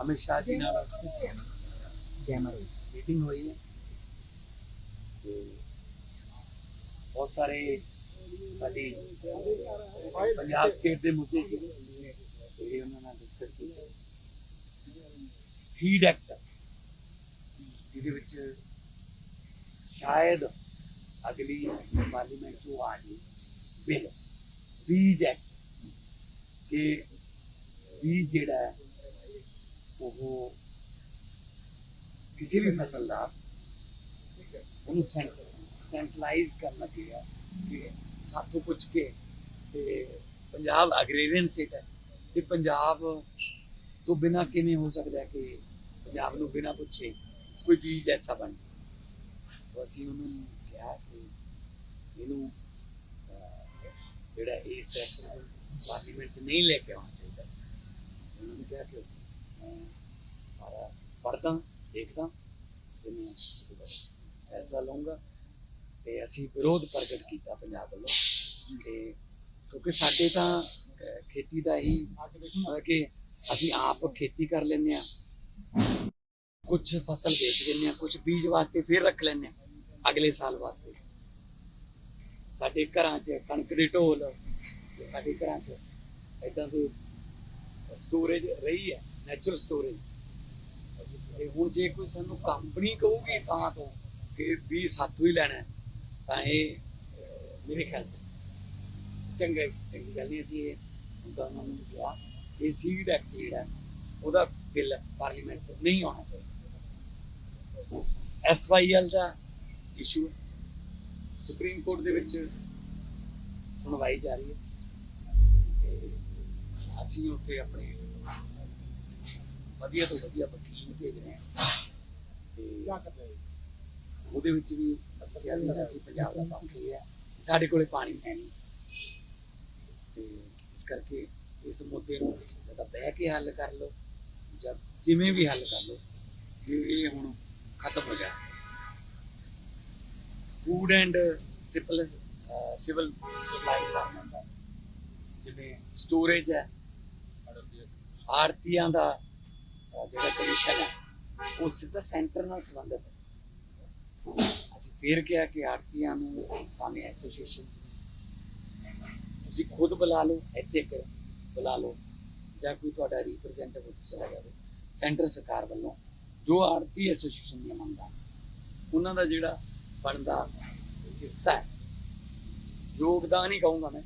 ਅਮਿਤ ਸ਼ਾਹ ਜੀ ਨਾਲ ਜੈ ਮਾਰੀ ਮੀਟਿੰਗ ਹੋਈ ਹੈ ਤੇ ਬਹੁਤ ਸਾਰੇ ਸਾਡੀ ਪੰਜਾਬ ਸਟੇਟ ਦੇ ਮੁੱਦੇ ਸੀ ਇਹ ਉਹਨਾਂ ਨਾਲ ਡਿਸਕਸ ਕੀਤਾ ਸੀਡ ਐਕਟ ਜਿਹਦੇ ਵਿੱਚ ਸ਼ਾਇਦ ਅਗਲੀ ਪਾਰਲੀਮੈਂਟ ਚੋਂ ਆ ਜੀ ਬਿੱਲ ਬੀਜ ਐਕਟ ਕਿ ਬੀਜ ਜਿਹੜਾ ਹੈ ਉਹ ਕਿਸੇ ਵੀ ਫਸਲ ਦਾ ਉਹਨੂੰ ਸੈਂਟਰਲਾਈਜ਼ ਕਰਨਾ ਚਾਹੀਦਾ ਕਿ ਸਾਥੋਂ ਪੁੱਛ ਕੇ ਤੇ ਪੰਜਾਬ ਅਗਰੇਰੀਅਨ ਸਟੇਟ ਹੈ ਤੇ ਪੰਜਾਬ ਤੋਂ ਬਿਨਾ ਕਿਵੇਂ ਹੋ ਸਕਦਾ ਕਿ ਪੰਜਾਬ ਨੂੰ ਬਿਨਾ ਪੁੱਛੇ ਕੋਈ ਚੀਜ਼ ਐਸਾ ਬਣ ਅਸੀਂ ਉਹਨਾਂ ਨੂੰ ਕਿਹਾ ਕਿ ਇਹਨੂੰ ਜਿਹੜਾ ਇਹ ਸੈਕਟਰ ਪਾਰਲੀਮੈਂਟ 'ਚ ਨਹੀਂ ਲੈ ਕੇ ਆਉਣਾ ਚਾਹੀਦਾ। ਉਹਨਾਂ ਨੇ ਕਿਹਾ ਕਿ ਸਾਰਾ ਪੜ੍ਹਦਾ ਦੇਖਦਾ ਤੇ ਮੈਂ ਫੈਸਲਾ ਲਵਾਂਗਾ ਤੇ ਅਸੀਂ ਵਿਰੋਧ ਪ੍ਰਗਟ ਕੀਤਾ ਪੰਜਾਬ ਵੱਲੋਂ ਕਿ ਕਿਉਂਕਿ ਸਾਡੇ ਤਾਂ ਖੇਤੀ ਦਾ ਹੀ ਕਿ ਅਸੀਂ ਆਪ ਖੇਤੀ ਕਰ ਲੈਂਦੇ ਆ ਕੁਝ ਫਸਲ ਵੇਚ ਦਿੰਦੇ ਆ ਕੁਝ ਬੀਜ ਵਾਸਤੇ ਫਿਰ ਰੱਖ ਲੈਂਦੇ ਆ ਅਗਲੇ ਸਾਲ ਵਾਸਤੇ। ਸਾਡੇ ਘਰਾਂ 'ਚ ਕਣਕ ਦੇ ਢੋਲ ਤੇ ਸਾਡੇ ਘਰਾਂ 'ਚ ਇਦਾਂ ਦੇ ਸਟੋਰੇਜ ਰਹੀ ਹੈ ਨੈਚੁਰਲ ਸਟੋਰੇਜ ਤੇ ਹੁਣ ਜੇ ਕੋਈ ਸਾਨੂੰ ਕੰਪਨੀ ਕਹੂਗੀ ਤਾਂ ਤੋਂ ਕਿ ਵੀ ਸਾਥੋਂ ਹੀ ਲੈਣਾ ਤਾਂ ਇਹ ਮੇਰੇ ਖਿਆਲ 'ਚ ਚੰਗਾ ਚੰਗੀ ਗੱਲ ਨਹੀਂ ਅਸੀਂ ਉਹਨਾਂ ਨੂੰ ਕਿਹਾ, ਇਹ ਸੀਡ ਐਕਟ ਜਿਹੜਾ ਉਹਦਾ ਬਿੱਲ ਪਾਰਲੀਮੈਂਟ ਤੋਂ ਨਹੀਂ ਆਉਣਾ ਚਾਹੀਦਾ। ਐਸਵਾਈਐਲ ਦਾ ਇਸ਼ੂ ਸੁਪਰੀਮ ਕੋਰਟ ਦੇ ਵਿੱਚ ਸੁਣਵਾਈ ਜਾ ਰਹੀ ਹੈ। ਤੇ ਅਸੀਂ ਉੱਥੇ ਆਪਣੇ ਵਧੀਆ ਤੋਂ ਵਧੀਆ ਵਕੀਲ ਭੇਜ ਰਹੇ ਹਾਂ। ਤੇ ਉਹਦੇ ਵਿੱਚ ਵੀ ਅਸੀਂ ਕਿਹਾ ਵੀ ਅਸੀਂ ਪੰਜਾਬ ਦਾ ਪੱਖ ਇਹ ਹੈ ਸਾਡੇ ਕੋਲੇ ਪਾਣੀ ਹੈ ਨਹੀਂ। ਤੇ ਇਸ ਕਰਕੇ ਇਸ ਮੁੱਦੇ ਨੂੰ ਜਾਂ ਬਹਿ ਕੇ ਹੱਲ ਕਰ ਲਓ, ਜਾਂ ਜਿਵੇਂ ਵੀ ਹੱਲ ਕਰ ਲਓ ਇਹ ਹੁਣ ਖਤਮ ਹੋ ਜਾਏ। Food and civil civil supply department ਦਾ ਜਿਵੇਂ ਸਟੋਰੇਜ ਹੈ, ਆੜਤੀਆਂ ਦਾ ਜਿਹੜਾ ਕਮਿਸ਼ਨ ਹੈ, ਉਹ ਸਿੱਧਾ ਸੈਂਟਰ ਨਾਲ ਸੰਬੰਧਿਤ ਹੈ। ਅਸੀਂ ਫੇਰ ਕਿਹਾ ਕਿ ਆੜਤੀਆਂ ਨੂੰ ਭਾਵੇਂ ਐਸੋਸੀਏਸ਼ਨ ਤੁਸੀਂ ਖੁਦ ਬੁਲਾ ਲਓ, ਇੱਥੇ ਕਿ ਬੁਲਾ ਲਓ, ਜਾਂ ਕੋਈ ਤੁਹਾਡਾ ਰਿਪਰੈਜ਼ੈਂਟੇਟਿਵ ਚਲਾ ਜਾਵੇ। ਸੈਂਟਰ ਸਰਕਾਰ ਵੱਲੋਂ ਜੋ ਆੜਤੀ ਐਸੋਸੀਏਸ਼ਨ ਦੀਆਂ ਮੰਗਾਂ ਉਹਨਾਂ ਦਾ ਜਿਹੜਾ ਬਣਦਾ ਹਿੱਸਾ ਹੈ, ਯੋਗਦਾਨ ਹੀ ਕਹੂੰਗਾ ਮੈਂ,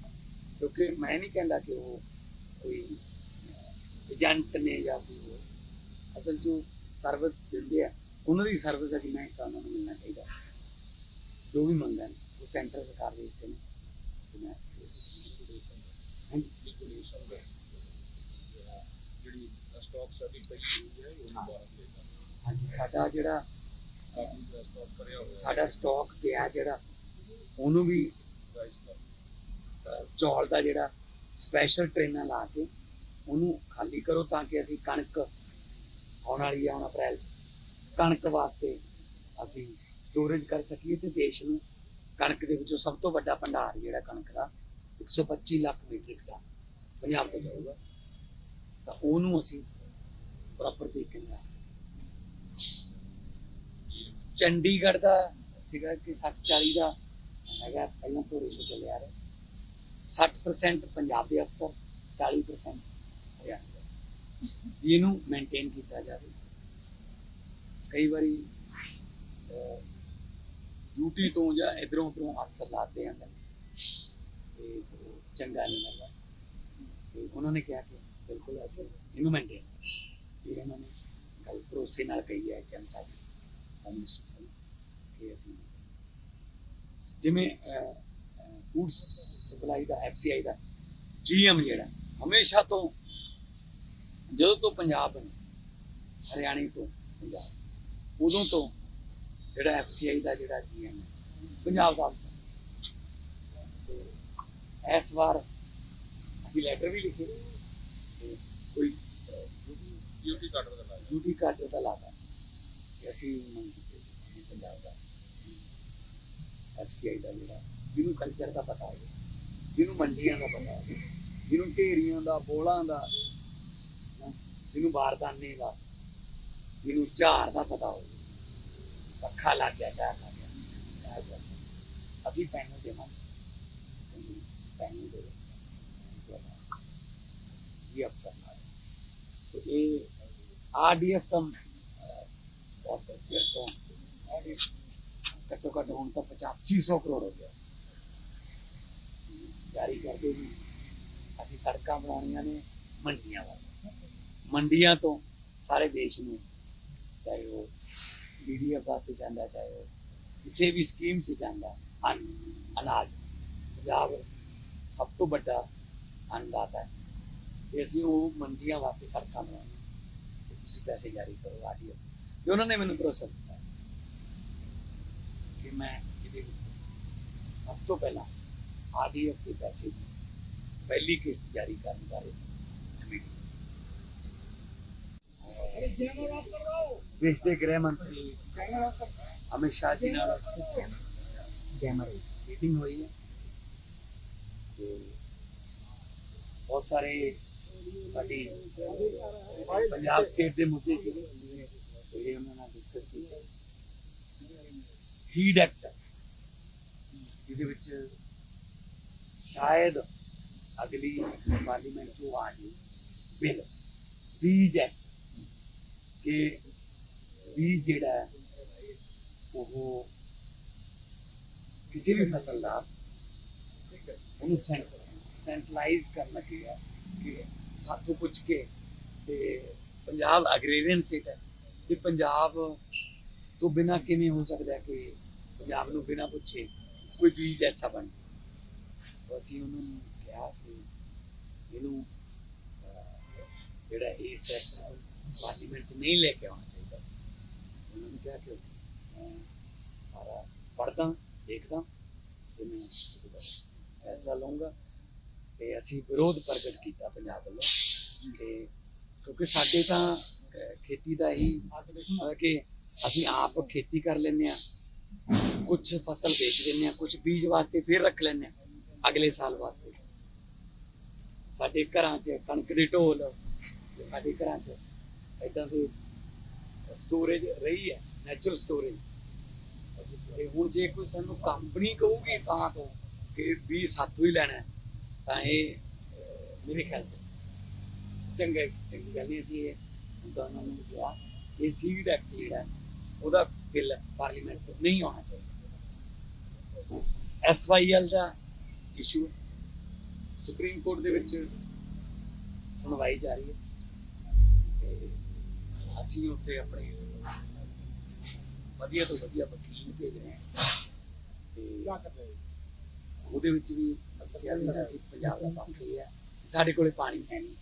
ਕਿਉਂਕਿ ਮੈਂ ਨਹੀਂ ਕਹਿੰਦਾ ਕਿ ਉਹ ਕੋਈ ਏਜੰਟ ਨੇ ਜਾਂ ਕੋਈ ਅਸਲ ਜੋ ਸਰਵਿਸ ਦਿੰਦੇ ਆ, ਉਹਨਾਂ ਦੀ ਸਰਵਿਸ ਦਾ ਕਿੰਨਾ ਹਿੱਸਾ ਉਹਨਾਂ ਨੂੰ ਮਿਲਣਾ ਚਾਹੀਦਾ। ਜੋ ਵੀ ਮੰਗਾਂ ਨੇ, ਉਹ ਸੈਂਟਰ ਸਰਕਾਰ ਦੇ ਹਿੱਸੇ ਨੇ। ਜਿਹੜੀ ਸਟਾਕ ਸਾਡੀ ਪਈ ਹੋਈ ਹੈ ਉਹ ਬਾਹਰ ਲੈ ਹਾਂਜੀ, ਸਾਡਾ ਜਿਹੜਾ, ਸਾਡਾ ਸਟਾਕ ਪਿਆ ਜਿਹੜਾ, ਉਹਨੂੰ ਵੀ ਚੌਲ ਦਾ ਜਿਹੜਾ ਸਪੈਸ਼ਲ ਟ੍ਰੇਨਾਂ ਲਾ ਕੇ, ਉਹਨੂੰ ਖਾਲੀ ਕਰੋ ਤਾਂ ਕਿ ਅਸੀਂ ਕਣਕ ਆਉਣ ਵਾਲੀ ਹੈ ਹੁਣ ਅਪ੍ਰੈਲ 'ਚ। ਕਣਕ ਵਾਸਤੇ ਅਸੀਂ ਸਟੋਰੇਜ ਕਰ ਸਕੀਏ ਤੇ ਦੇਸ਼ ਨੂੰ ਕਣਕ ਦੇ ਵਿੱਚੋਂ ਸਭ ਤੋਂ ਵੱਡਾ ਭੰਡਾਰ ਜਿਹੜਾ ਕਣਕ ਦਾ 125 ਲੱਖ ਮੀਟ੍ਰਿਕ ਟਨ ਪੰਜਾਬ ਤੋਂ ਜਾਊਗਾ। ਤਾਂ ਉਹਨੂੰ ਅਸੀਂ ਪ੍ਰੋਪਰ ਤਰੀਕੇ ਨਾਲ ਰੱਖ ਸਕੀਏ। ਚੰਡੀਗੜ੍ਹ ਦਾ ਸੀਗਾ ਕਿ 60 40 ਦਾ ਹੈਗਾ ਪਹਿਲਾਂ ਤੋਂ ਰੇਸ਼ੋ ਚੱਲਿਆ ਰਿਹਾ। 60% ਪੰਜਾਬ ਦੇ ਅਫਸਰ 40% ਹਰਿਆਣਾ। ਦੇ ਇਹਨੂੰ ਮੇਨਟੇਨ ਕੀਤਾ ਜਾਵੇ। ਕਈ ਵਾਰੀ ਡਿਊਟੀ ਤੋਂ ਜਾਂ ਇਧਰੋਂ ਉਧਰੋਂ ਅਫਸਰ ਲਾਤੇ ਅੰਦਰ ਤੇ ਚੰਗਾ ਨਹੀਂ ਲੱਗਦਾ। ਤੇ ਉਹਨਾਂ ਨੇ ਕਿਹਾ ਕਿ ਬਿਲਕੁਲ ਅਸੀਂ ਇਹਨੂੰ ਮੇਨਟੇਨ ਇਹ ਇਹਨਾਂ ਨੇ ਗੱਲ ਭਰੋਸੇ ਨਾਲ ਕਹੀ ਹੈ ਚੰਦ ਸਾਹਿਬ ਹੋਮ ਕਿ ਅਸੀਂ ਜਿਵੇਂ ਫੂਡ ਸਪਲਾਈ ਦਾ ਐਫਸੀਆਈ ਦਾ ਜੀਐਮ ਜਿਹੜਾ, ਹਮੇਸ਼ਾ ਤੋਂ ਜਦੋਂ ਤੋਂ ਪੰਜਾਬ ਨੇ ਹਰਿਆਣੇ ਤੋਂ ਪੰਜਾਬ ਉਦੋਂ ਤੋਂ ਜਿਹੜਾ ਐਫਸੀਆਈ ਦਾ ਜਿਹੜਾ ਜੀਐਮ ਹੈ ਪੰਜਾਬ ਦਾ ਅਫਸਰ ਇਸ ਵਾਰ ਅਸੀਂ ਲੈਟਰ ਵੀ ਲਿਖੇ ਕੋਈ ਡਿਊਟੀ ਕੱਟ ਦਾ ਲਾਇਆ। ਡਿਊਟੀ ਕਾਰਡ ਦਾ ਕਿ ਅਸੀਂ ਮੰਗ ਕੀਤੀ ਪੰਜਾਬ ਦਾ। ਐਫਸੀਆਈ ਦਾ ਜਿਹੜਾ ਜਿਹਨੂੰ ਕਲਚਰ ਦਾ ਪਤਾ ਹੈ ਜਿਹਨੂੰ ਮੰਡੀਆਂ ਦਾ ਪਤਾ ਹੈ ਜਿਹਨੂੰ ਢੇਰੀਆਂ ਦਾ ਬੋਲਾਂ ਦਾ ਜਿਹਨੂੰ ਬਾਰਦਾਨੇ ਦਾ ਜਿਹਨੂੰ ਝਾੜ ਦਾ ਪਤਾ ਹੋਵੇ। ਪੱਖਾ ਲੱਗ ਗਿਆ, ਝਾੜ ਲੱਗ ਗਿਆ ਅਸੀਂ ਪੈਨ ਦੇਵਾਂਗੇ। ਪੈਨ ਦੇ ਇਹ ਅਫਸਰ ਨਾਲ। ਤੇ ਇਹ ਆਰਡੀਐਫ ਤਾਂ ਬਹੁਤ ਚਿਰ ਤੋਂ RDF ਘੱਟੋ ਘੱਟ ਹੁਣ ਤਾਂ 8500 ਕਰੋੜ ਹੋ ਗਿਆ। ਜਾਰੀ ਕਰਦੇ ਵੀ ਅਸੀਂ ਸੜਕਾਂ ਬਣਾਉਣੀਆਂ ਨੇ ਮੰਡੀਆਂ ਵਾਸਤੇ। ਮੰਡੀਆਂ ਤੋਂ ਸਾਰੇ ਦੇਸ਼ ਨੂੰ, ਚਾਹੇ ਉਹ ਬੀਡੀਐਫ ਵਾਸਤੇ ਜਾਂਦਾ, ਚਾਹੇ ਉਹ ਕਿਸੇ ਵੀ ਸਕੀਮ 'ਚ ਜਾਂਦਾ, ਅੰਨ, ਅਨਾਜ, ਪੰਜਾਬ ਸਭ ਤੋਂ ਵੱਡਾ ਅੰਨਦਾਤਾ ਹੈ। ਤੇ ਅਸੀਂ ਉਹ ਮੰਡੀਆਂ ਵਾਸਤੇ ਸੜਕਾਂ ਬਣਾਉਣੀਆਂ ਤੇ ਤੁਸੀਂ ਪੈਸੇ ਜਾਰੀ ਕਰੋ, ਆਡੀਓ। ਤੇ ਉਹਨਾਂ ਨੇ ਮੈਨੂੰ ਭਰੋਸਾ ਦਿੱਤਾ ਕਿ ਮੈਂ ਇਹਦੇ ਵਿੱਚ ਸਭ ਤੋਂ ਪਹਿਲਾਂ ਆਰਡੀਐਫ ਦੇ ਪੈਸੇ ਦੀ ਪਹਿਲੀ ਕਿਸ਼ਤ ਜਾਰੀ ਕਰਨ ਬਾਰੇ ਦੇਸ਼ ਦੇ ਗ੍ਰਹਿ ਮੰਤਰੀ ਅਮਿਤ ਸ਼ਾਹ ਜੀ ਨਾਲ ਜੈ ਮੀਟਿੰਗ ਹੋਈ ਹੈ ਤੇ ਬਹੁਤ ਸਾਰੇ ਸਾਡੀ ਪੰਜਾਬ ਸਟੇਟ ਦੇ ਮੁੱਦੇ ਸੀ ਜਿਹੜੇ ਉਹਨਾਂ ਨਾਲ ਡਿਸਕਸ ਕੀਤੇ ਸੀਡ ਐਕਟ ਜਿਹਦੇ ਵਿੱਚ ਸ਼ਾਇਦ ਅਗਲੀ ਪਾਰਲੀਮੈਂਟ ਤੋਂ ਆ ਜੀ ਬਿੱਲ ਬੀਜ ਐਕਟ ਕਿ ਬੀਜ ਜਿਹੜਾ ਉਹ ਕਿਸੇ ਵੀ ਫਸਲ ਦਾ ਉਹਨੂੰ ਸੈਂਟਰਲਾਈਜ਼ ਕਰਨਾ ਚਾਹੀਦਾ ਕਿ ਸਾਥੋਂ ਪੁੱਛ ਕੇ ਤੇ ਪੰਜਾਬ ਅਗਰੇਰੀਅਨ ਸਟੇਟ ਹੈ। ਤੇ ਪੰਜਾਬ ਤੋਂ ਬਿਨਾ ਕਿਵੇਂ ਹੋ ਸਕਦਾ ਕਿ ਪੰਜਾਬ ਨੂੰ ਬਿਨਾ ਪੁੱਛੇ ਕੋਈ ਬੀਜ ਐਸਾ ਬਣ ਅਸੀਂ ਉਹਨਾਂ ਕਿਹਾ ਕਿ ਇਹਨੂੰ ਜਿਹੜਾ ਇਹ ਸੈਕਟਰ ਪਾਰਲੀਮੈਂਟ 'ਚ ਨਹੀਂ ਲੈ ਕੇ ਆਉਣਾ ਚਾਹੀਦਾ ਉਹਨਾਂ ਨੇ ਕਿਹਾ ਕਿ ਮੈਂ ਸਾਰਾ ਪੜ੍ਹਦਾ ਦੇਖਦਾ ਤੇ ਮੈਂ ਫੈਸਲਾ ਲਵਾਂਗਾ ਤੇ ਅਸੀਂ ਵਿਰੋਧ ਪ੍ਰਗਟ ਕੀਤਾ ਪੰਜਾਬ ਵੱਲੋਂ ਕਿ ਕਿਉਂਕਿ ਸਾਡੇ ਤਾਂ ਖੇਤੀ ਦਾ ਹੀ ਕਿ ਅਸੀਂ ਆਪ ਖੇਤੀ ਕਰ ਲੈਂਦੇ ਆ ਕੁਝ ਫਸਲ ਵੇਚ ਦਿੰਦੇ ਆ ਕੁਝ ਬੀਜ ਵਾਸਤੇ ਫਿਰ ਰੱਖ ਲੈਂਦੇ ਆ ਅਗਲੇ ਸਾਲ ਵਾਸਤੇ ਸਾਡੇ ਘਰਾਂ 'ਚ ਕਣਕ ਦੇ ਢੋਲ, ਤੇ ਸਾਡੇ ਘਰਾਂ 'ਚ ਇਦਾਂ ਦੀ ਸਟੋਰੇਜ ਰਹੀ ਹੈ ਨੈਚੁਰਲ ਸਟੋਰੇਜ ਤੇ ਹੁਣ ਜੇ ਕੋਈ ਸਾਨੂੰ ਕੰਪਨੀ ਕਹੂਗੀ ਤਾਂ ਤੋਂ ਕਿ ਵੀ ਸਾਥੋਂ ਹੀ ਲੈਣਾ ਤਾਂ ਇਹ ਮੇਰੇ ਖਿਆਲ 'ਚ ਚੰਗਾ ਚੰਗੀ ਗੱਲ ਨਹੀਂ ਸੀ ਇਹ ਹੁਣ ਨੂੰ ਕਿਹਾ ਇਹ ਸੀਡ ਐਕਟ ਜਿਹੜਾ ਉਹਦਾ ਬਿੱਲ ਪਾਰਲੀਮੈਂਟ ਤੋਂ ਨਹੀਂ ਆਉਣਾ ਚਾਹੀਦਾ। ਐਸਵਾਈਐਲ ਦਾ ਇਸ਼ੂ ਸੁਪਰੀਮ ਕੋਰਟ ਦੇ ਵਿੱਚ ਸੁਣਵਾਈ ਜਾ ਰਹੀ ਹੈ। ਅਸੀਂ ਉੱਥੇ ਆਪਣੇ ਵਧੀਆ ਤੋਂ ਵਧੀਆ ਵਕੀਲ ਭੇਜ ਰਹੇ ਹਾਂ। ਤੇ ਉਹਦੇ ਵਿੱਚ ਵੀ ਅਸੀਂ ਕਿਹਾ ਵੀ ਅਸੀਂ ਪੰਜਾਬ ਦਾ ਪੱਖ ਇਹ ਹੈ ਸਾਡੇ ਕੋਲੇ ਪਾਣੀ ਹੈ ਨਹੀਂ।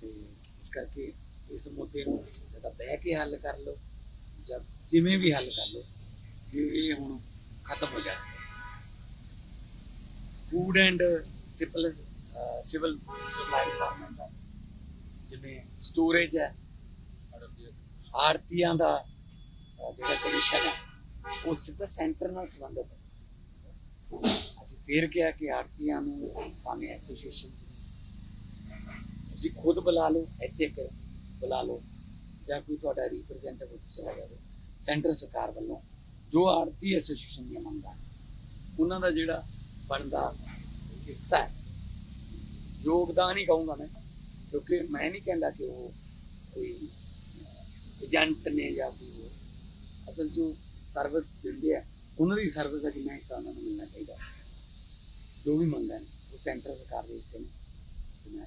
ਤੇ ਇਸ ਕਰਕੇ ਇਸ ਮੁੱਦੇ ਨੂੰ ਜਦੋਂ ਬਹਿ ਕੇ ਹੱਲ ਕਰ ਲਓ ਜਾਂ ਜਿਵੇਂ ਵੀ ਹੱਲ ਕਰ ਲਓ ਇਹ ਹੁਣ ਖਤਮ ਹੋ ਜਾਏ food and civil civil supply department ਦਾ ਜਿਵੇਂ ਸਟੋਰੇਜ ਹੈ। ਆੜਤੀਆਂ ਦਾ ਜਿਹੜਾ ਕਮਿਸ਼ਨ ਹੈ, ਉਹ ਸਿੱਧਾ ਸੈਂਟਰ ਨਾਲ ਸੰਬੰਧਿਤ ਹੈ। ਅਸੀਂ ਫੇਰ ਕਿਹਾ ਕਿ ਆੜਤੀਆਂ ਨੂੰ ਭਾਵੇਂ ਐਸੋਸੀਏਸ਼ਨ ਤੁਸੀਂ ਖੁਦ ਬੁਲਾ ਲਓ, ਇੱਥੇ ਇੱਕ ਬੁਲਾ ਲਓ, ਜਾਂ ਕੋਈ ਤੁਹਾਡਾ ਰਿਪਰੈਜ਼ੈਂਟੇਟਿਵ ਚਲਾ ਜਾਵੇ। ਸੈਂਟਰ ਸਰਕਾਰ ਵੱਲੋਂ ਜੋ ਆੜਤੀ ਐਸੋਸੀਏਸ਼ਨ ਦੀਆਂ ਮੰਗਾਂ ਉਹਨਾਂ ਦਾ ਜਿਹੜਾ ਬਣਦਾ ਹਿੱਸਾ ਹੈ, ਯੋਗਦਾਨ ਹੀ ਕਹੂੰਗਾ ਮੈਂ। ਕਿਉਂਕਿ ਮੈਂ ਨਹੀਂ ਕਹਿੰਦਾ ਕਿ ਉਹ ਕੋਈ ਏਜੰਟ ਨੇ ਜਾਂ ਕੋਈ। ਅਸਲ 'ਚ ਸਰਵਿਸ ਦਿੰਦੇ ਆ। ਉਹਨਾਂ ਦੀ ਸਰਵਿਸ ਦਾ ਕਿੰਨਾ ਹਿੱਸਾ ਉਹਨਾਂ ਨੂੰ ਮਿਲਣਾ ਚਾਹੀਦਾ। ਜੋ ਵੀ ਮੰਗਾਂ ਨੇ ਉਹ ਸੈਂਟਰ ਸਰਕਾਰ ਦੇ ਹਿੱਸੇ ਨੇ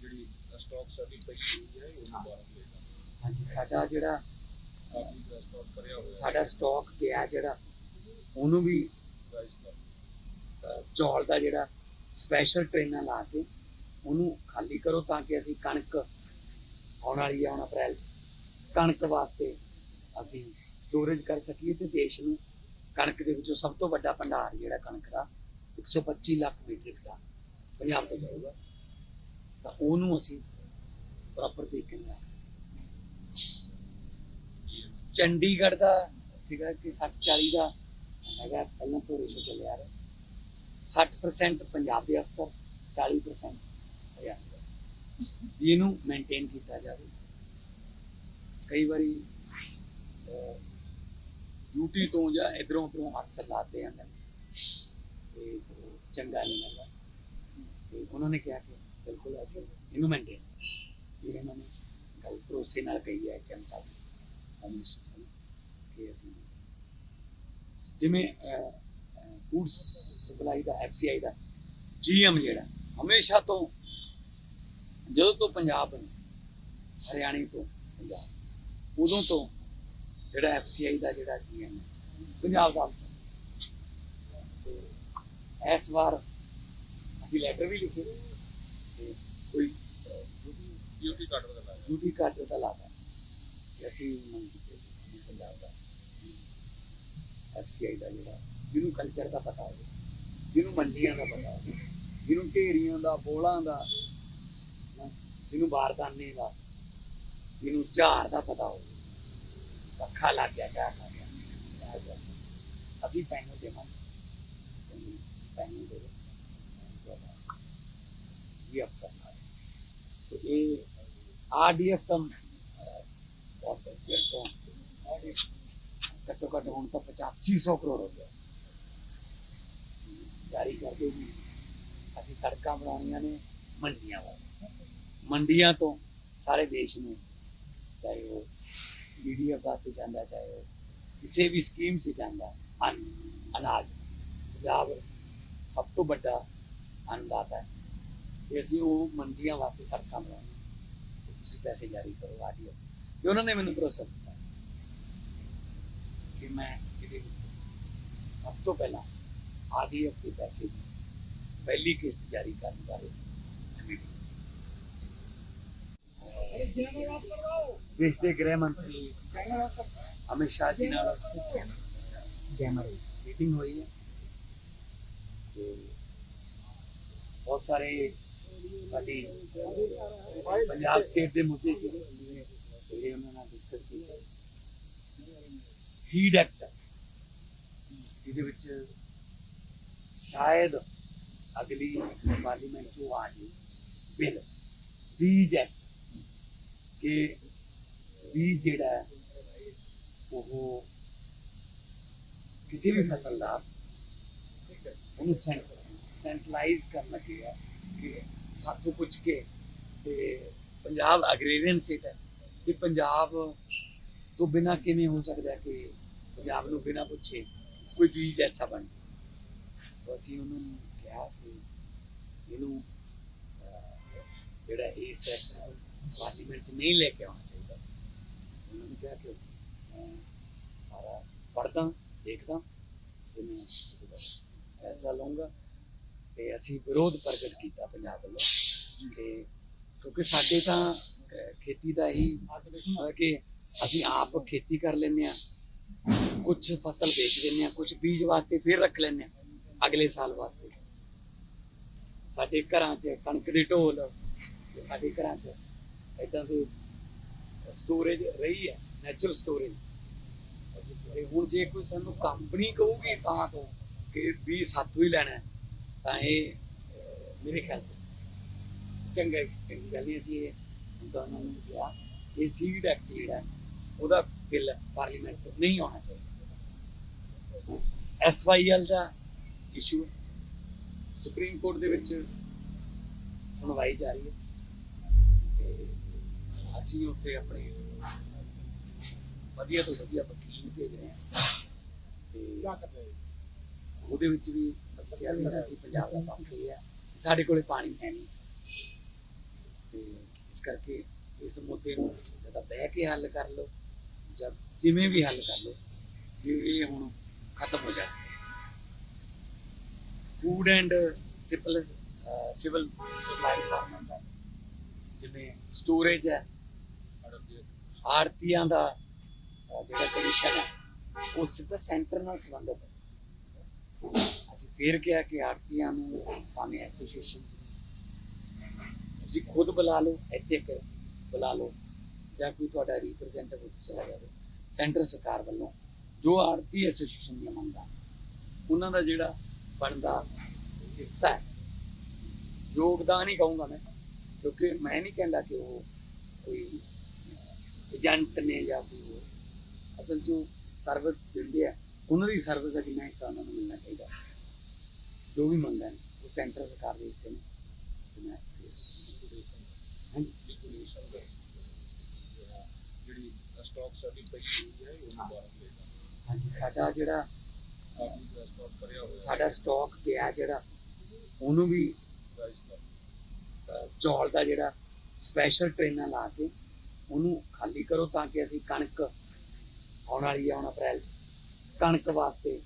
ਜਿਹੜੀ ਸਟਾਕ ਸਾਡੀ ਪਈ ਹੋਈ ਹੈ ਉਹਨੂੰ ਬਾਹਰ ਲੈਣਾ ਹਾਂਜੀ ਸਾਡਾ ਜਿਹੜਾ ਸਾਡਾ ਸਟਾਕ ਪਿਆ ਜਿਹੜਾ ਉਹਨੂੰ ਵੀ ਪ੍ਰਾਈਸ ਚੌਲ ਦਾ ਜਿਹੜਾ ਸਪੈਸ਼ਲ ਟ੍ਰੇਨਾਂ ਲਾ ਕੇ ਉਹਨੂੰ ਖਾਲੀ ਕਰੋ ਤਾਂ ਕਿ ਅਸੀਂ ਕਣਕ ਆਉਣ ਵਾਲੀ ਹੈ ਹੁਣ ਅਪ੍ਰੈਲ 'ਚ। ਕਣਕ ਵਾਸਤੇ ਅਸੀਂ ਸਟੋਰੇਜ ਕਰ ਸਕੀਏ ਤੇ ਦੇਸ਼ ਨੂੰ ਕਣਕ ਦੇ ਵਿੱਚੋਂ ਸਭ ਤੋਂ ਵੱਡਾ ਭੰਡਾਰ ਜਿਹੜਾ ਕਣਕ ਦਾ 125 ਲੱਖ ਮੀਟ੍ਰਿਕ ਟਨ ਪੰਜਾਬ ਤੋਂ ਜਾਊਗਾ। ਤਾਂ ਉਹਨੂੰ ਅਸੀਂ ਪ੍ਰੋਪਰ ਤਰੀਕੇ ਨਾਲ ਰੱਖ ਸਕੀਏ। ਚੰਡੀਗੜ੍ਹ ਦਾ ਸੀਗਾ ਕਿ 60 40 ਦਾ, ਹੈਗਾ, ਪਹਿਲਾਂ ਤੋਂ ਰੇਸ਼ੋ ਚੱਲਿਆ ਰਿਹਾ। 60% ਪੰਜਾਬ ਦੇ ਅਫਸਰ 40% ਹਰਿਆਣਾ ਦੇ ਵੀ ਇਹਨੂੰ ਮੇਨਟੇਨ ਕੀਤਾ ਜਾਵੇ। ਕਈ ਵਾਰੀ ਡਿਊਟੀ ਤੋਂ ਜਾਂ ਇਧਰੋਂ ਉਧਰੋਂ ਅਫਸਰ ਲਾਤੇ ਜਾਂਦੇ ਨੇ। ਤੇ ਚੰਗਾ ਨਹੀਂ ਲੱਗਦਾ। ਤੇ ਉਹਨਾਂ ਨੇ ਕਿਹਾ ਕਿ ਬਿਲਕੁਲ ਅਸੀਂ ਇਹਨੂੰ ਮੇਨਟੇਨ ਇਹ ਇਹਨਾਂ ਨੇ ਗੱਲ ਭਰੋਸੇ ਨਾਲ ਕਹੀ ਹੈ ਐਚਐਮ ਸਾਹਿਬ ਹੋਮ ਕਿ ਅਸੀਂ ਜਿਵੇਂ ਫੂਡ ਸਪਲਾਈ ਦਾ ਐਫਸੀਆਈ ਦਾ ਜੀਐਮ ਜਿਹੜਾ ਹਮੇਸ਼ਾ ਤੋਂ ਜਦੋਂ ਤੋਂ ਪੰਜਾਬ ਬਣੀ ਹਰਿਆਣੇ ਤੋਂ ਪੰਜਾਬ ਉਦੋਂ ਤੋਂ ਜਿਹੜਾ ਐਫਸੀਆਈ ਦਾ ਜਿਹੜਾ ਜੀਐਮ ਪੰਜਾਬ ਦਾ ਅਫਸਰ। ਇਸ ਵਾਰ ਅਸੀਂ ਲੈਟਰ ਵੀ ਲਿਖੇ ਤੇ ਕੋਈ ਡਿਊਟੀ ਕੱਟ ਬਦਲਾ ਹੈ ਡਿਊਟੀ ਕਾਰਡ ਦਾ ਕਿ ਅਸੀਂ ਮੰਗ ਕੀਤੇ ਪੰਜਾਬ ਦਾ ਐਫਸੀਆਈ ਦਾ ਜਿਹੜਾ ਜਿਹਨੂੰ ਕਲਚਰ ਦਾ ਪਤਾ ਹੋਵੇ, ਜਿਹਨੂੰ ਮੰਡੀਆਂ ਦਾ ਪਤਾ ਹੋਵੇ, ਜਿਹਨੂੰ ਢੇਰੀਆਂ ਦਾ, ਬੋਲਾਂ ਦਾ ਜਿਹਨੂੰ ਬਾਰਦਾਨੇ ਦਾ, ਜਿਹਨੂੰ ਝਾੜ ਦਾ ਪਤਾ ਹੋਵੇ। ਪੱਖਾ ਲੱਗ ਗਿਆ, ਝਾੜ ਲੱਗ ਗਿਆ ਅਸੀਂ ਪੈਨਲ ਦੇਵਾਂਗੇ। ਪੈਨਲ ਦੇ ਇਹ ਅਫਸਰ ਨਾਲ। ਤੇ ਇਹ ਆਰਡੀਐਫ ਦਾ ਬਹੁਤ ਚਿਰ ਤੋਂ ਘੱਟੋ ਘੱਟ ਹੁਣ ਤਾਂ 8500 ਕਰੋੜ ਹੋ ਗਿਆ। ਜਾਰੀ ਕਰਦੇ ਵੀ ਅਸੀਂ ਸੜਕਾਂ ਬਣਾਉਣੀਆਂ ਨੇ ਮੰਡੀਆਂ ਵਾਸਤੇ। ਮੰਡੀਆਂ ਤੋਂ ਸਾਰੇ ਦੇਸ਼ ਨੂੰ ਚਾਹੇ ਉਹ ਬੀਡੀਐਫ ਵਾਸਤੇ ਜਾਂਦਾ, ਚਾਹੇ ਉਹ ਕਿਸੇ ਵੀ ਸਕੀਮ 'ਚ ਜਾਂਦਾ, ਅੰਨ, ਅਨਾਜ, ਪੰਜਾਬ ਸਭ ਤੋਂ ਵੱਡਾ ਅੰਨਦਾਤਾ ਹੈ। ਤੇ ਅਸੀਂ ਉਹ ਮੰਡੀਆਂ ਵਾਸਤੇ ਸੜਕਾਂ ਬਣਾਉਣੀਆਂ ਤੁਸੀਂ ਪੈਸੇ ਜਾਰੀ ਕਰੋ ਆਡੀਓ ਤੇ ਉਹਨਾਂ ਨੇ ਮੈਨੂੰ ਭਰੋਸਾ ਦਿੱਤਾ ਕਿ ਮੈਂ ਇਹਦੇ ਵਿੱਚ ਸਭ ਤੋਂ ਪਹਿਲਾਂ ਆਡੀਐਫ ਦੇ ਪੈਸੇ ਦੀ ਪਹਿਲੀ ਕਿਸ਼ਤ ਜਾਰੀ ਕਰਨ ਬਾਰੇ ਦੇਸ਼ ਦੇ ਗ੍ਰਹਿ ਮੰਤਰੀ ਅਮਿਤ ਸ਼ਾਹ ਜੀ ਨਾਲ ਜੈ ਮੀਟਿੰਗ ਹੋਈ ਹੈ। ਤੇ ਬਹੁਤ ਸਾਰੇ ਸਾਡੀ ਪੰਜਾਬ ਸਟੇਟ ਦੇ ਮੁੱਦੇ ਸੀ, ਜਿਹੜੇ ਉਹਨਾਂ ਨਾਲ ਡਿਸਕਸ ਕੀਤੇ। ਸੀਡ ਐਕਟ ਜਿਹਦੇ ਵਿੱਚ ਸ਼ਾਇਦ ਅਗਲੀ ਪਾਰਲੀਮੈਂਟ ਚੋਂ ਆ ਜੇ ਬਿੱਲ ਬੀਜ ਹੈ ਕਿ ਬੀਜ ਜਿਹੜਾ ਹੈ ਉਹ ਕਿਸੇ ਵੀ ਫਸਲ ਦਾ ਉਹਨੂੰ ਸੈਂਟਰਲਾਈਜ਼ ਕਰਨ ਲੱਗੇ ਆ ਕਿ ਸਾਥੋਂ ਪੁੱਛ ਕੇ ਤੇ ਪੰਜਾਬ ਅਗਰੇਰੀਅਨ ਸਟੇਟ ਹੈ ਤੇ ਪੰਜਾਬ ਤੋਂ ਬਿਨਾ ਕਿਵੇਂ ਹੋ ਸਕਦਾ ਕਿ ਪੰਜਾਬ ਨੂੰ ਬਿਨਾ ਪੁੱਛੇ ਕੋਈ ਬੀਜ ਐਸਾ ਬਣ ਅਸੀਂ ਉਹਨਾਂ ਨੂੰ ਕਿਹਾ ਕਿ ਇਹਨੂੰ ਜਿਹੜਾ ਇਹ ਸੈਕਟਰ ਪਾਰਲੀਮੈਂਟ 'ਚ ਨਹੀਂ ਲੈ ਕੇ ਆਉਣਾ ਚਾਹੀਦਾ। ਉਹਨਾਂ ਨੂੰ ਕਿਹਾ ਕਿ ਸਾਰਾ ਪੜ੍ਹਦਾ, ਦੇਖਦਾ ਤੇ ਮੈਂ ਫੈਸਲਾ ਲਵਾਂਗਾ ਤੇ ਅਸੀਂ ਵਿਰੋਧ ਪ੍ਰਗਟ ਕੀਤਾ ਪੰਜਾਬ ਵੱਲੋਂ ਕਿ ਕਿਉਂਕਿ ਸਾਡੇ ਤਾਂ ਖੇਤੀ ਦਾ ਹੀ ਹੈ ਕਿ ਅਸੀਂ ਆਪ ਖੇਤੀ ਕਰ ਲੈਂਦੇ ਆ ਕੁਝ ਫਸਲ ਵੇਚ ਦਿੰਦੇ ਆ ਕੁਝ ਬੀਜ ਵਾਸਤੇ ਫਿਰ ਰੱਖ ਲੈਂਦੇ ਆ ਅਗਲੇ ਸਾਲ ਵਾਸਤੇ। ਸਾਡੇ ਘਰਾਂ 'ਚ ਕਣਕ ਦੇ ਢੋਲ ਤੇ ਸਾਡੇ ਘਰਾਂ 'ਚ ਇਦਾਂ ਦੀ ਸਟੋਰੇਜ ਰਹੀ ਹੈ ਨੈਚੁਰਲ ਸਟੋਰੇਜ ਤੇ ਹੁਣ ਜੇ ਕੋਈ ਸਾਨੂੰ ਕੰਪਨੀ ਕਹੂਗੀ ਤਾਂ ਤੋਂ ਕਿ ਵੀ ਸਾਥੋਂ ਹੀ ਲੈਣਾ ਤਾਂ ਇਹ ਮੇਰੇ ਖਿਆਲ 'ਚ ਚੰਗਾ ਚੰਗੀ ਗੱਲ ਨਹੀਂ ਅਸੀਂ ਇਹ ਤਾਂ ਉਹਨਾਂ ਨੂੰ ਕਿਹਾ, ਇਹ ਸੀਡ ਐਕਟ ਜਿਹੜਾ ਉਹਦਾ ਬਿੱਲ ਪਾਰਲੀਮੈਂਟ ਤੋਂ ਨਹੀਂ ਆਉਣਾ ਚਾਹੀਦਾ। ਐਸਵਾਈਐਲ ਦਾ ਇਸ਼ੂ ਸੁਪਰੀਮ ਕੋਰਟ ਦੇ ਵਿੱਚ ਸੁਣਵਾਈ ਜਾਰੀ ਹੈ। ਤੇ ਅਸੀਂ ਉੱਥੇ ਆਪਣੇ ਵਧੀਆ ਤੋਂ ਵਧੀਆ ਵਕੀਲ ਭੇਜ ਰਹੇ ਹਾਂ। ਤੇ ਉਹਦੇ ਵਿੱਚ ਵੀ ਅਸੀਂ ਕਿਹਾ ਵੀ ਅਸੀਂ ਪੰਜਾਬ ਦਾ ਪੱਖ ਕਿ ਸਾਡੇ ਕੋਲੇ ਪਾਣੀ ਹੈ ਨਹੀਂ। ਤੇ ਇਸ ਕਰਕੇ ਇਸ ਮੁੱਦੇ ਨੂੰ ਜਦੋਂ ਬਹਿ ਕੇ ਹੱਲ ਕਰ ਲਓ ਜਦ ਜਿਵੇਂ ਵੀ ਹੱਲ ਕਰ ਲਓ ਵੀ ਇਹ ਹੁਣ ਖਤਮ ਹੋ ਜਾਏ food and civil civil supply department ਦਾ ਜਿਵੇਂ ਸਟੋਰੇਜ ਹੈ, ਆੜਤੀਆਂ ਦਾ ਜਿਹੜਾ ਕਮਿਸ਼ਨ ਹੈ, ਉਹ ਸਿੱਧਾ ਸੈਂਟਰ ਨਾਲ ਸੰਬੰਧਿਤ ਹੈ। ਅਸੀਂ ਫੇਰ ਕਿਹਾ ਕਿ ਆੜਤੀਆਂ ਨੂੰ ਭਾਵੇਂ ਐਸੋਸੀਏਸ਼ਨ ਤੁਸੀਂ ਖੁਦ ਬੁਲਾ ਲਓ, ਇੱਥੇ ਇੱਕ ਬੁਲਾ ਲਓ, ਜਾਂ ਕੋਈ ਤੁਹਾਡਾ ਰਿਪਰੈਜ਼ੈਂਟੇਟਿਵ ਚਲਾ ਜਾਵੇ। ਸੈਂਟਰ ਸਰਕਾਰ ਵੱਲੋਂ ਜੋ ਆੜਤੀ ਐਸੋਸੀਏਸ਼ਨ ਦੀਆਂ ਮੰਗਾਂ, ਉਹਨਾਂ ਦਾ ਜਿਹੜਾ ਬਣਦਾ ਹਿੱਸਾ ਹੈ। ਯੋਗਦਾਨ ਹੀ ਕਹੂੰਗਾ ਮੈਂ ਕਿਉਂਕਿ ਮੈਂ ਨਹੀਂ ਕਹਿੰਦਾ ਕਿ ਉਹ ਕੋਈ ਏਜੰਟ ਨੇ ਜਾਂ ਕੋਈ ਹੋਰ। ਅਸਲ 'ਚ ਸਰਵਿਸ ਦਿੰਦੇ ਆ। ਉਹਨਾਂ ਦੀ ਸਰਵਿਸ ਦਾ ਜਿੰਨਾ ਹਿੱਸਾ ਉਹਨਾਂ ਨੂੰ ਮਿਲਣਾ ਚਾਹੀਦਾ। ਜੋ ਵੀ ਮੰਗਣ ਉਹ ਸੈਂਟਰ ਸਰਕਾਰ ਦੇ ਹਿੱਸੇ ਨੇ। ਜਾਂ ਜਿਹੜੀ ਸਟਾਕ ਸਾਡੀ ਪਈ ਹੋਈ ਹੈ ਉਹਨੂੰ ਬਾਹਰ ਲੈਣਾ ਹਾਂਜੀ ਸਾਡਾ ਜਿਹੜਾ ਸਾਡਾ ਸਟਾਕ ਪਿਆ ਜਿਹੜਾ, ਉਹਨੂੰ ਵੀ ਚੌਲ ਦਾ ਜਿਹੜਾ ਸਪੈਸ਼ਲ ਟ੍ਰੇਨਾਂ ਲਾ ਕੇ ਉਹਨੂੰ ਖਾਲੀ ਕਰੋ ਤਾਂ ਕਿ ਅਸੀਂ ਕਣਕ ਆਉਣ ਵਾਲੀ ਹੈ ਹੁਣ ਅਪ੍ਰੈਲ 'ਚ, ਕਣਕ ਵਾਸਤੇ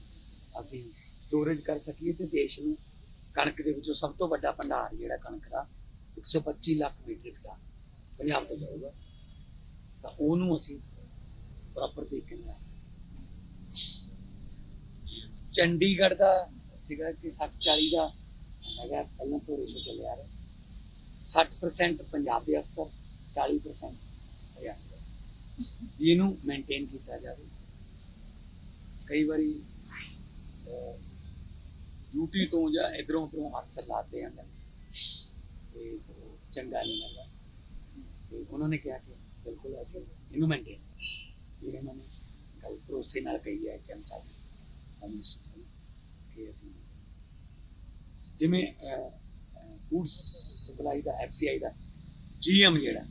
ਅਸੀਂ ਸਟੋਰੇਜ ਕਰ ਸਕੀਏ ਤੇ ਦੇਸ਼ ਨੂੰ ਕਣਕ ਦੇ ਵਿੱਚੋਂ ਸਭ ਤੋਂ ਵੱਡਾ ਭੰਡਾਰ ਜਿਹੜਾ ਕਣਕ ਦਾ 125 ਲੱਖ ਮੀਟ੍ਰਿਕ ਟਨ ਪੰਜਾਬ ਤੋਂ ਜਾਊਗਾ। ਤਾਂ ਉਹਨੂੰ ਅਸੀਂ ਪ੍ਰੋਪਰ ਤਰੀਕੇ ਨਾਲ ਆ ਸਕੀਏ ਚੰਡੀਗੜ੍ਹ ਦਾ ਸੀਗਾ ਕਿ 60 40 ਦਾ। ਹੈਗਾ ਪਹਿਲਾਂ ਤੋਂ ਰੇਸ਼ੋ ਚੱਲਿਆ ਆ ਰਿਹਾ 60% ਪੰਜਾਬ ਦੇ ਅਫਸਰ 40% ਹਰਿਆਣਾ ਦੇ। ਇਹਨੂੰ ਮੇਨਟੇਨ ਕੀਤਾ ਜਾਵੇ। ਕਈ ਵਾਰੀ ਡਿਊਟੀ ਤੋਂ ਜਾਂ ਇਧਰੋਂ ਉਧਰੋਂ ਅਫਸਰ ਲਾਤੇ ਜਾਂਦੇ ਨੇ। ਤੇ ਚੰਗਾ ਨਹੀਂ ਲੱਗਦਾ। ਤੇ ਉਹਨਾਂ ਨੇ ਕਿਹਾ ਕਿ ਬਿਲਕੁਲ ਐਸੇ ਇਹਨੂੰ ਮੇਨਟੇਨ ਇਹ ਇਹਨਾਂ ਨੇ ਗੱਲ ਭਰੋਸੇ ਨਾਲ ਕਹੀ ਹੈ ਐਚਐਮ ਸਾਹਿਬ ਅਮਿਸ਼ਨ ਕਿ ਅਸੀਂ ਜਿਵੇਂ ਫੂਡ ਸਪਲਾਈ ਦਾ ਐਫਸੀਆਈ ਦਾ ਜੀਐਮ ਜਿਹੜਾ